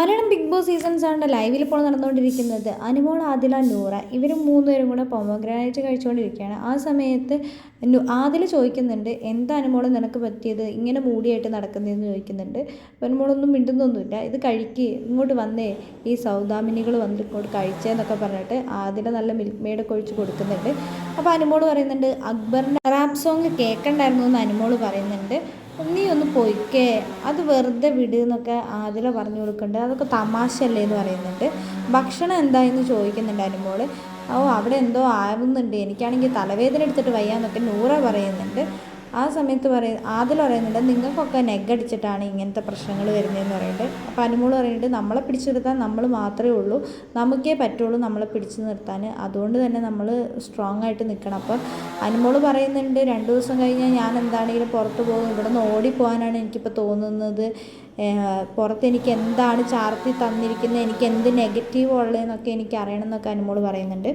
Malayalam big boss season സെവന്റെ ലൈവിൽ ഇപ്പോൾ നടന്നുകൊണ്ടിരിക്കുന്നത് അനുമോൾ ആദില നൂറ. ഇവരും മൂന്നുപേരും കൂടെ പൊമോഗ്രാനൈറ്റ് കഴിച്ചുകൊണ്ടിരിക്കുകയാണ്. ആ സമയത്ത് ആദില ചോദിക്കുന്നുണ്ട് എന്താ അനുമോൾ നിനക്ക് പറ്റിയത്? ഇങ്ങനെ മൂടിയായിട്ട് നടക്കുന്നതെന്ന് ചോദിക്കുന്നുണ്ട്. അപ്പോൾ അനുമോളൊന്നും മിണ്ടുന്നൊന്നുമില്ല. ഇത് കഴിക്ക് ഇങ്ങോട്ട് വന്നേ. ഈ സൗദാമിനികൾ വന്നിട്ട് ഇങ്ങോട്ട് കഴിച്ചേന്നൊക്കെ പറഞ്ഞിട്ട് ആദില നല്ല മിൽക്ക് മെയ്ഡൊക്കെ ഒഴിച്ച് കൊടുക്കുന്നുണ്ട്. അപ്പോൾ അനുമോൾ പറയുന്നുണ്ട് അക്ബറിന്റെ റാപ്പ് സോങ് കേൾക്കണ്ടായിരുന്നു എന്ന് അനുമോൾ പറയുന്നുണ്ട്. നീ ഒന്ന് പൊയ്ക്കേ അത് വെറുതെ വിട് എന്നൊക്കെ ആദില പറഞ്ഞു കൊടുക്കുന്നുണ്ട്. അതൊക്കെ തമാശയല്ലേ എന്ന് പറയുന്നുണ്ട്. ഭക്ഷണം എന്തായെന്ന് ചോദിക്കുന്നുണ്ട് അനുമോൾ. ഓ അവിടെ എന്തോ ആവുന്നുണ്ട്. എനിക്കാണെങ്കിൽ തലവേദന എടുത്തിട്ട് വയ്യാന്നൊക്കെ നൂറ പറയുന്നുണ്ട്. ആ സമയത്ത് പറയ ആദിൽ പറയുന്നുണ്ട് നിങ്ങൾക്കൊക്കെ നെഗടിച്ചിട്ടാണ് ഇങ്ങനത്തെ പ്രശ്നങ്ങൾ വരുന്നതെന്ന് പറയുന്നുണ്ട് അപ്പോൾ അനുമോൾ പറയുന്നുണ്ട് നമ്മളെ പിടിച്ചു നിർത്താൻ നമ്മൾ മാത്രമേ ഉള്ളൂ. നമുക്കേ പറ്റുള്ളൂ നമ്മളെ പിടിച്ചു നിർത്താൻ. അതുകൊണ്ട് തന്നെ നമ്മൾ സ്ട്രോങ് ആയിട്ട് നിൽക്കണം. അപ്പോൾ അനുമോൾ പറയുന്നുണ്ട് രണ്ട് ദിവസം കഴിഞ്ഞാൽ ഞാൻ എന്താണെങ്കിലും പുറത്ത് പോകും. ഇവിടെ നിന്ന് ഓടിപ്പോകാനാണ് എനിക്കിപ്പോൾ തോന്നുന്നത് പുറത്ത് എനിക്ക് എന്താണ് ചാർത്തി തന്നിരിക്കുന്നത്? എനിക്ക് എന്ത് നെഗറ്റീവ് ഉള്ളതെന്നൊക്കെ എനിക്ക് അറിയണം എന്നൊക്കെ പറയുന്നുണ്ട്.